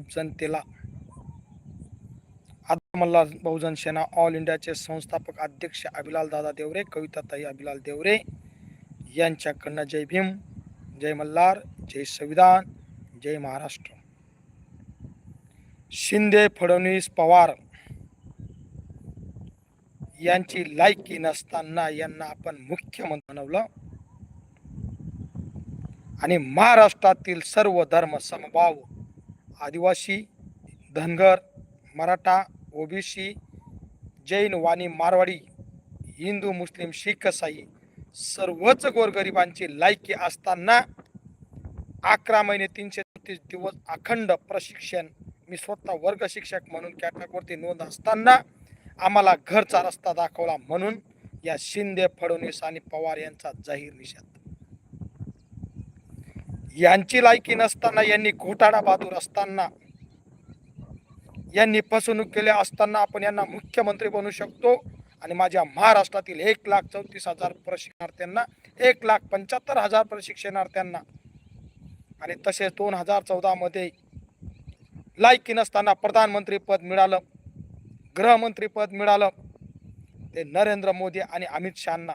जनतेला आता बहुजन सेना ऑल इंडियाचे संस्थापक अध्यक्ष अभिलाल दादा देवरे कविताताई अभिलाल देवरे यांच्याकडनं जय भीम जय मल्हार जय संविधान जय महाराष्ट्र. शिंदे फडणवीस पवार यांची लायकी नसताना यांना आपण मुख्यमंत्री बनवलं आणि महाराष्ट्रातील सर्व धर्म समभाव आदिवासी धनगर मराठा ओबीसी जैन वाणी मारवाडी हिंदू मुस्लिम शीख साई सर्वच गोरगरिबांची लायकी असताना अकरा महिने तीनशे तीस दिवस अखंड प्रशिक्षण मी स्वतः वर्ग शिक्षक म्हणून कॅटॅगवरती नोंद असताना आम्हाला घरचा रस्ता दाखवला म्हणून या शिंदे फडणवीस आणि पवार यांचा जाहीर निषेध. यांची लायकी नसताना यांनी घोटाळा बहादूर असताना यांनी फसवणूक केल्या असताना आपण यांना मुख्यमंत्री बनू शकतो. आणि माझ्या महाराष्ट्रातील एक लाख चौतीस हजार प्रशिक्षणार्थ्यांना एक लाख पंच्याहत्तर हजार प्रशिक्षणार्थ्यांना आणि तसेच दोन हजार चौदामध्ये लायकी नसताना प्रधानमंत्री पद मिळालं गृहमंत्री पद मिळालं. ते नरेंद्र मोदी आणि अमित शहाना.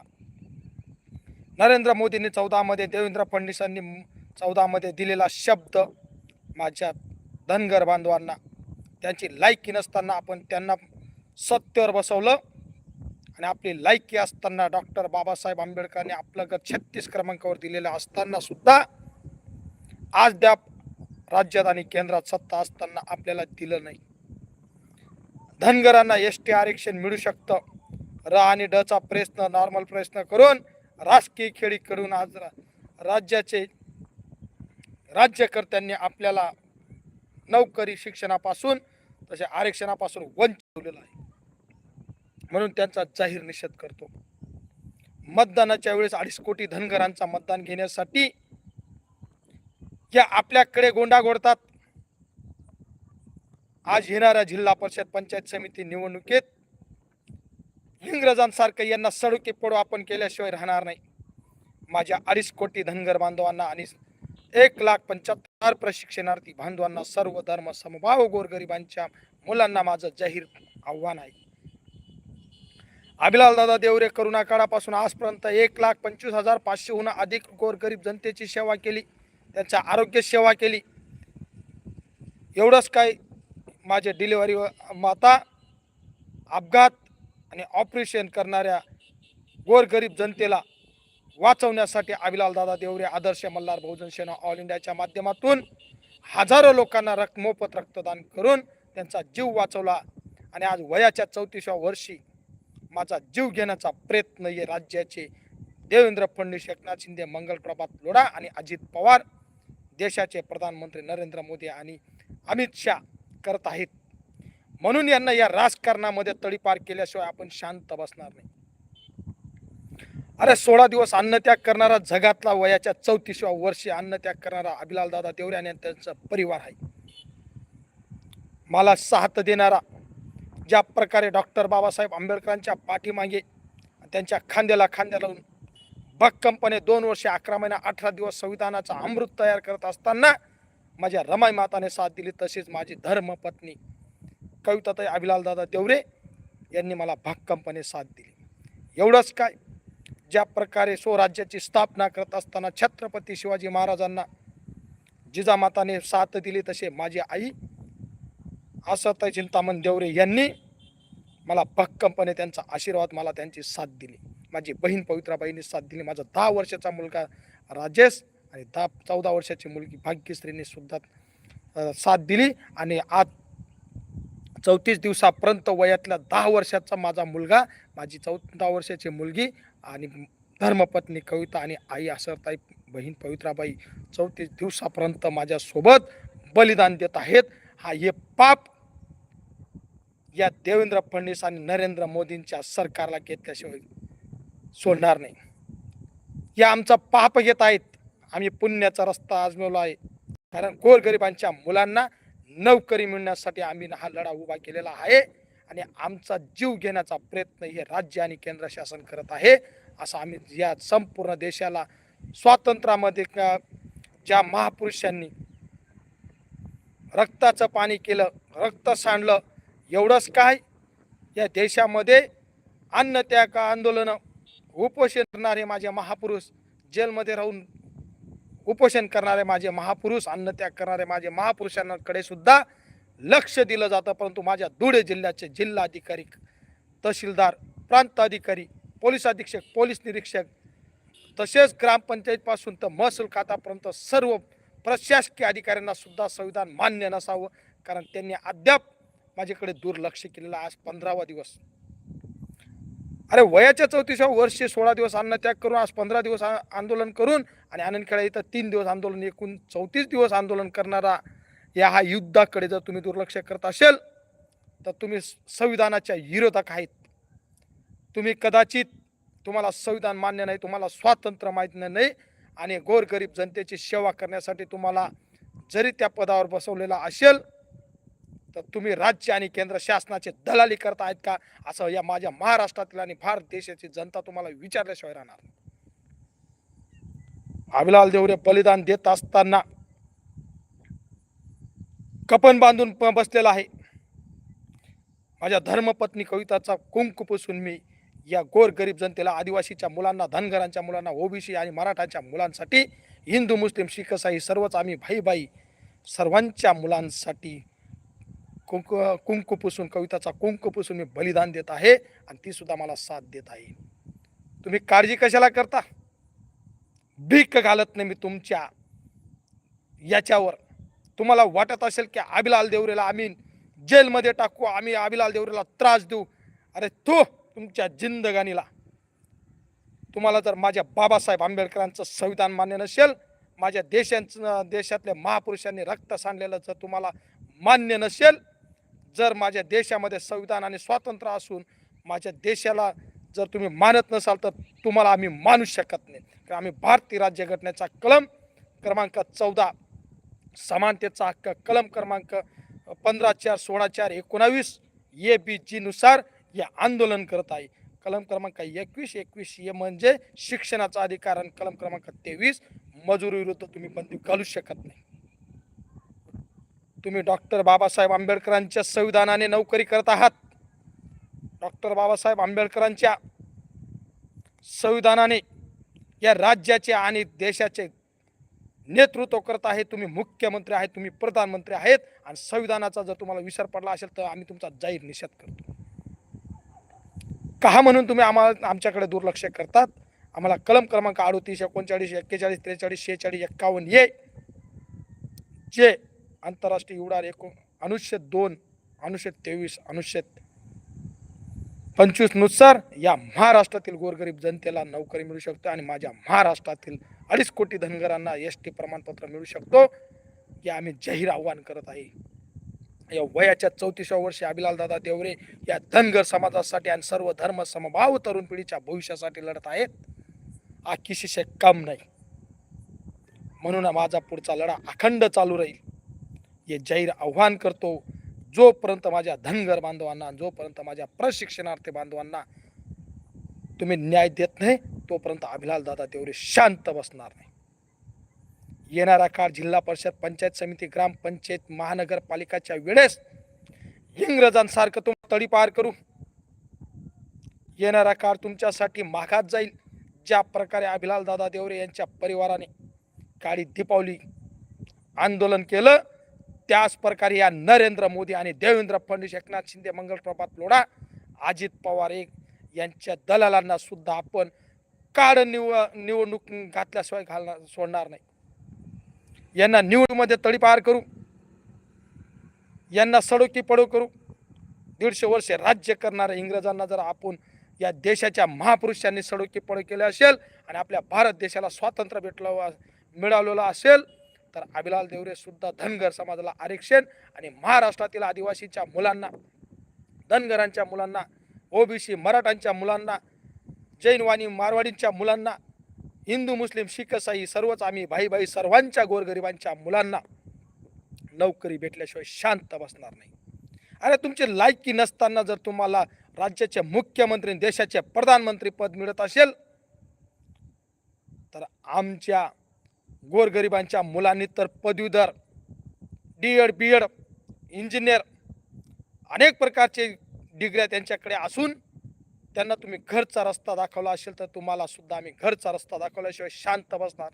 नरेंद्र मोदींनी चौदामध्ये देवेंद्र फडणवीसांनी चौदामध्ये दिलेला शब्द माझ्या धनगर बांधवांना त्यांची लायकी नसताना आपण त्यांना सत्तेवर बसवलं. आणि आपली लायकी असताना डॉक्टर बाबासाहेब आंबेडकरांनी आपलं गत छत्तीस क्रमांकावर दिलेलं असताना सुद्धा आज द्या राज्यात आणि केंद्रात सत्ता असताना आपल्याला दिलं नाही. धनगरांना एस टी आरक्षण मिळू शकतं. र आणि डचा प्रयत्न नॉर्मल प्रयत्न करून राजकीय खेळी करून आज रा- राज्याचे राज्यकर्त्यांनी आपल्याला नोकरी शिक्षणापासून तसे आरक्षणापासून वंचित ठेवलेलं आहे. म्हणून त्यांचा जाहीर निषेध करतो. मतदानाच्या वेळेस अडीच कोटी धनगरांचा मतदान घेण्यासाठी या आपल्याकडे गोंडा गोडतात आज येणाऱ्या जिल्हा परिषद पंचायत समिती निवडणुकीत इंग्रजांसारखं यांना सडुकी पडू आपण केल्याशिवाय राहणार नाही. माझ्या अडीच कोटी धनगर बांधवांना आणि एक लाख पंच्याहत्तर प्रशिक्षणार्थी बांधवांना सर्व धर्म समभाव गोरगरिबांच्या मुलांना माझं जाहीर आव्हान आहे. अभिलाल दादा देवरे करोना काळापासून आजपर्यंत एक लाख पंचवीस हजार पाचशेहून अधिक गोरगरीब जनतेची सेवा केली. त्यांच्या आरोग्य सेवा केली. एवढंच काय माझे डिलिव्हरी माता अपघात आणि ऑपरेशन करणाऱ्या गोरगरीब जनतेला वाचवण्यासाठी अभिलाल दादा देवरे आदर्श मल्हार बहुजन सेना ऑल इंडियाच्या माध्यमातून हजारो लोकांना रक्त मोफत रक्तदान करून त्यांचा जीव वाचवला. आणि आज वयाच्या चौतीसव्या वर्षी माझा जीव घेण्याचा प्रयत्न हे राज्याचे देवेंद्र फडणवीस एकनाथ शिंदे मंगल प्रभात लोढा आणि अजित पवार देशाचे प्रधानमंत्री नरेंद्र मोदी आणि अमित शहा करत आहेत. म्हणून यांना या राजकारणामध्ये तडीपार केल्याशिवाय आपण शांत बसणार नाही. अरे सोळा दिवस अन्नत्याग करणारा जगातला वयाच्या चौतीसव्या वर्षी अन्नत्याग करणारा अभिलाल दादा देवरे आणि त्यांचा परिवार आहे. मला साथ देणारा ज्या प्रकारे डॉक्टर बाबासाहेब आंबेडकरांच्या पाठीमागे त्यांच्या खांद्याला खांद्या लावून भक्कमपणे दोन वर्षे अकरा महिना अठरा दिवस संविधानाचा अमृत तयार करत असताना माझ्या रमाई माताने साथ दिली. तसेच माझी धर्मपत्नी कविताताई अभिलाल दादा देवरे यांनी मला भक्कमपणे साथ दिली. एवढंच काय? ज्या प्रकारे स्वराज्याची स्थापना करत असताना छत्रपती शिवाजी महाराजांना जिजामाताने साथ दिली तसे माझी आई आसाताई चिंतामण देवरे यांनी मला भक्कमपणे त्यांचा आशीर्वाद मला त्यांची साथ दिली. माझी बहीण पवित्राबाईंनी साथ दिली. माझा दहा वर्षाचा मुलगा राजेश आणि दहा चौदा वर्षाची मुलगी भाग्यश्रीने सुद्धा साथ दिली आणि आज चौतीस दिवसापर्यंत वयातल्या दहा वर्षाचा माझा मुलगा माझी चौदा वर्षाची मुलगी आणि धर्मपत्नी कविता आणि आई असरताई बहीण पवित्राबाई चौतीस दिवसापर्यंत माझ्यासोबत बलिदान देत आहेत. हा हे पाप या देवेंद्र फडणवीस आणि नरेंद्र मोदींच्या सरकारला घेतल्याशिवाय सोडणार नाही. या आमचा पाप घेत आहेत. आम्ही पुण्याचा रस्ता आजमवला आहे. कारण गोरगरिबांच्या मुलांना नोकरी मिळण्यासाठी आम्ही हा लढा उभा केलेला आहे. आणि आमचा जीव घेण्याचा प्रयत्न हे राज्य आणि केंद्र शासन करत आहे. असं आम्ही या संपूर्ण देशाला स्वातंत्र्यामध्ये का- ज्या महापुरुषांनी रक्ताचं पाणी केलं रक्त सांडलं एवढंच काय? या देशामध्ये अन्नत्याग आंदोलनं उपोषण करणारे माझे महापुरुष जेलमध्ये राहून उपोषण करणारे माझे महापुरुष अन्नत्याग करणारे माझे महापुरुषांकडे सुद्धा लक्ष दिलं जातं परंतु माझ्या धुळे जिल्ह्याचे जिल्हाधिकारी तहसीलदार प्रांताधिकारी पोलीस अधीक्षक पोलीस निरीक्षक तसेच ग्रामपंचायतपासून तर महसूल खात्यापर्यंत सर्व प्रशासकीय अधिकाऱ्यांना सुद्धा संविधान मान्य नसावं कारण त्यांनी अद्याप माझ्याकडे दुर्लक्ष केलेलं आज पंधरावा दिवस. अरे वयाच्या चौतीसाव्या वर्षी सोळा दिवस अन्नत्याग करून आज पंधरा दिवस आंदोलन करून आणि आनंदखेडा इथं तीन दिवस आंदोलन एकूण चौतीस दिवस आंदोलन करणारा या हा युद्धाकडे जर तुम्ही दुर्लक्ष करत असेल तर तुम्ही संविधानाच्या विरोधक आहेत. तुम्ही कदाचित तुम्हाला संविधान मान्य नाही तुम्हाला स्वातंत्र्य माहीत नाही आणि गोरगरीब जनतेची सेवा करण्यासाठी तुम्हाला जरी त्या पदावर बसवलेला असेल तर तुम्ही राज्य आणि केंद्र शासनाचे दलाली करत आहेत का? असं या माझ्या महाराष्ट्रातील आणि भारत देशाची जनता तुम्हाला विचारल्याशिवाय राहणार अभिलाल देवरे बलिदान देत असताना कपन बांधून प- बसलेला आहे. माझ्या धर्मपत्नी कविताचा कुंकू पुसून मी या गोरगरीब जनतेला आदिवासीच्या मुलांना धनगरांच्या मुलांना ओबीसी आणि मराठाच्या मुलांसाठी हिंदू मुस्लिम शीख साई सर्वच आम्ही भाई भाई सर्वांच्या मुलांसाठी कुंकू कुंकू पुसून कविताचा कुंकू पुसून मी बलिदान देत आहे आणि ती सुद्धा मला साथ देत आहे. तुम्ही काळजी कशाला करता? भीक घालत नाही मी तुमच्या याच्यावर. तुम्हाला वाटत असेल की आबिलाल देवरेला आम्ही जेलमध्ये टाकू आम्ही आबिलाल देवरेला त्रास देऊ. अरे तो तुमच्या जिंदगानीला. तुम्हाला जर माझ्या बाबासाहेब आंबेडकरांचं संविधान मान्य नसेल माझ्या देशांचं देशातल्या महापुरुषांनी रक्त सांडलेलं जर तुम्हाला मान्य नसेल जर माझ्या देशामध्ये संविधान आणि स्वातंत्र्य असून माझ्या देशाला जर तुम्ही मानत नसाल तर तुम्हाला आम्ही मानू शकत नाही. कारण आम्ही भारतीय राज्यघटनेचा कलम क्रमांक चौदा समानतेचा हक्क कलम क्रमांक पंधरा चार सोळा चार एकोणावीस ए बी जीनुसार हे आंदोलन करत आहे. कलम क्रमांक एकवीस एकवीस हे म्हणजे शिक्षणाचा अधिकार आणि कलम क्रमांक तेवीस मजुरी विरुद्ध तुम्ही बंदी घालू शकत नाही. तुम्ही डॉक्टर बाबासाहेब आंबेडकरांच्या संविधानाने नोकरी करत आहात. डॉक्टर बाबासाहेब आंबेडकरांच्या संविधानाने या राज्याचे आणि देशाचे नेतृत्व करत आहे तुम्ही मुख्यमंत्री आहेत तुम्ही प्रधानमंत्री आहेत आणि संविधानाचा जर तुम्हाला विसर पडला असेल तर आम्ही तुमचा जाहीर निषेध करतो. का म्हणून तुम्ही आम्हाला आमच्याकडे दुर्लक्ष करतात? आम्हाला कलम क्रमांक अडतीस एकोणचाळीस एक्केचाळीस त्रेचाळीस शेहेचाळीस एक्कावन्न ये. जे आंतरराष्ट्रीय उडार एकूण अनुच्छेद दोन अनुच्छेद तेवीस अनुच्छेद पंचवीसनुसार या महाराष्ट्रातील गोरगरीब जनतेला नोकरी मिळू शकते आणि माझ्या महाराष्ट्रातील अडीच कोटी धनगरांना एस टी प्रमाणपत्र मिळू शकतो हे आम्ही जाहीर आव्हान करत आहे. या वयाच्या चौतीसव्या वर्षी अभिलाल दादा देवरे या धनगर समाजासाठी आणि सर्व धर्म समभाव तरुण पिढीच्या भविष्यासाठी लढत आहेत. हा काम नाही. म्हणून माझा पुढचा लढा अखंड चालू राहील. हे जाहीर आव्हान करतो जोपर्यंत माझ्या धनगर बांधवांना जोपर्यंत माझ्या प्रशिक्षणार्थी बांधवांना तुम्ही न्याय देत नाही तोपर्यंत अभिलाल दादा तेवढे शांत बसणार नाही. येणारा काळ जिल्हा परिषद पंचायत समिती ग्रामपंचायत महानगरपालिकाच्या वेळेस इंग्रजांसारखं तुम तडीपार करू येणारा काळ तुमच्यासाठी माघात जाईल. ज्या प्रकारे अभिलाल दादा देवरे यांच्या परिवाराने काळी दीपावली आंदोलन केलं त्याच प्रकारे या नरेंद्र मोदी आणि देवेंद्र फडणवीस एकनाथ शिंदे मंगल प्रभात लोढा अजित पवार एक यांच्या दलालांना सुद्धा आपण काळ निव निवडणूक घातल्याशिवाय घालणार सोडणार नाही. यांना निवडमध्ये तडीपार करू. यांना सडोकी पडो करू. दीडशे वर्षे राज्य करणाऱ्या इंग्रजांना जर आपण या देशाच्या महापुरुषांनी सडोकी पडो केले असेल आणि आपल्या भारत देशाला स्वातंत्र्य भेटलं मिळालेलं असेल तर अभिलाल देवरे सुद्धा धनगर समाजाला आरक्षण आणि महाराष्ट्रातील आदिवासीच्या मुलांना धनगरांच्या मुलांना ओबीसी मराठांच्या मुलांना जैन वाणी मारवाडींच्या मुलांना हिंदू मुस्लिम शीख साई सर्वच आम्ही भाई भाई सर्वांच्या गोरगरिबांच्या मुलांना नोकरी भेटल्याशिवाय शांत बसणार नाही. अरे तुमची लायकी नसताना जर तुम्हाला राज्याचे मुख्यमंत्री देशाचे प्रधानमंत्री पद मिळत असेल तर आमच्या गोरगरिबांच्या मुलांनी तर पदवीधर D Ed B Ed engineer अनेक प्रकारचे डिग्र्या त्यांच्याकडे असून त्यांना तुम्ही घरचा रस्ता दाखवला असेल तर तुम्हाला सुद्धा आम्ही घरचा रस्ता दाखवल्याशिवाय शांत बसणार.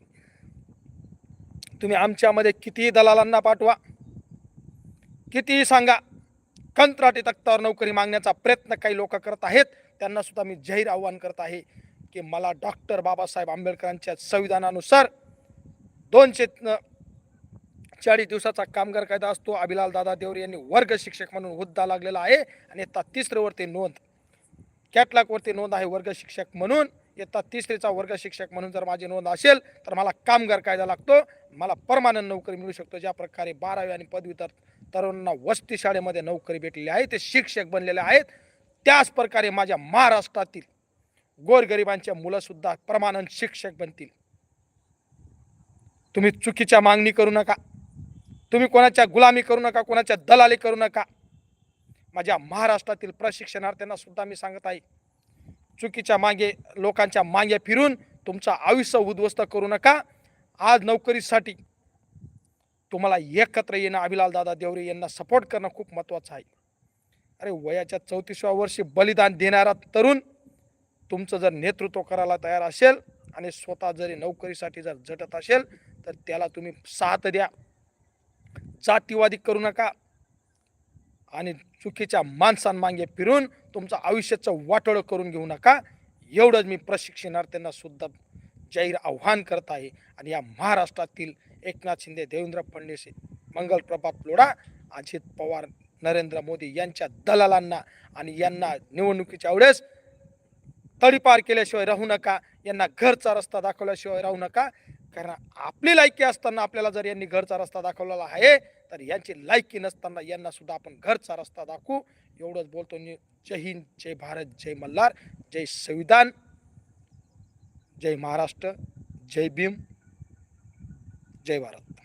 तुम्ही आमच्यामध्ये कितीही दलालांना पाठवा. कितीही सांगा कंत्राटी तक्तावर नोकरी मागण्याचा प्रयत्न काही लोक करत आहेत. त्यांना सुद्धा मी जाहीर आव्हान करत आहे की मला डॉक्टर बाबासाहेब आंबेडकरांच्या संविधानानुसार दोनशे चाळीस दिवसाचा कामगार कायदा असतो. अभिलाल दादा देवरे यांनी वर्ग शिक्षक म्हणून हुद्दा लागलेला आहे आणि आता तिसरीवरती नोंद कॅटलॉगवरती नोंद आहे वर्ग शिक्षक म्हणून. इयत्ता तिसरीचा वर्ग शिक्षक म्हणून जर माझी नोंद असेल तर मला कामगार कायदा लागतो. मला परमानंट नोकरी मिळू शकतो. ज्या प्रकारे बारावी आणि पदवीतर तरुणांना वस्ती शाळेमध्ये नोकरी भेटलेली आहे ते शिक्षक बनलेले आहेत. त्याच प्रकारे माझ्या महाराष्ट्रातील गोरगरिबांच्या मुलंसुद्धा परमानंद शिक्षक बनतील. तुम्ही चुकीच्या मागणी करू नका. तुम्ही कोणाच्या गुलामी करू नका कोणाच्या दलाली करू नका. माझ्या महाराष्ट्रातील प्रशिक्षणार्थ्यांना सुद्धा मी सांगत आहे. चुकीच्या मागे लोकांच्या मागे फिरून तुमचं आयुष्य उद्ध्वस्त करू नका. आज नोकरीसाठी तुम्हाला एकत्र येणं अभिलाल दादा देवरे यांना सपोर्ट करणं खूप महत्त्वाचं आहे. अरे वयाच्या चौतीसव्या वर्षी बलिदान देणारा तरुण तुमचं जर नेतृत्व करायला तयार असेल आणि स्वतः जरी नोकरीसाठी जर झटत असेल तर त्याला तुम्ही साथ द्या. जातीवादी करू नका. आणि चुकीच्या माणसांमागे फिरून तुमचं आयुष्याचं वाटोळं करून घेऊ नका. एवढंच मी प्रशिक्षणार्थ्यांना सुद्धा जाहीर आव्हान करत आहे. आणि या महाराष्ट्रातील एकनाथ शिंदे देवेंद्र फडणवीस मंगल प्रभात लोढा अजित पवार नरेंद्र मोदी यांच्या दलालांना आणि यांना निवडणुकीच्या वेळेस तडीपार केल्याशिवाय राहू नका. यांना घरचा रस्ता दाखवल्याशिवाय राहू नका. कारण आपली लायकी असताना आपल्याला जर यांनी घरचा रस्ता दाखवलेला आहे तर यांची लायकी नसताना यांना सुद्धा आपण घरचा रस्ता दाखवू. एवढंच बोलतो मी. जय हिंद जय भारत जय मल्हार जय संविधान जय महाराष्ट्र जय भीम जय भारत.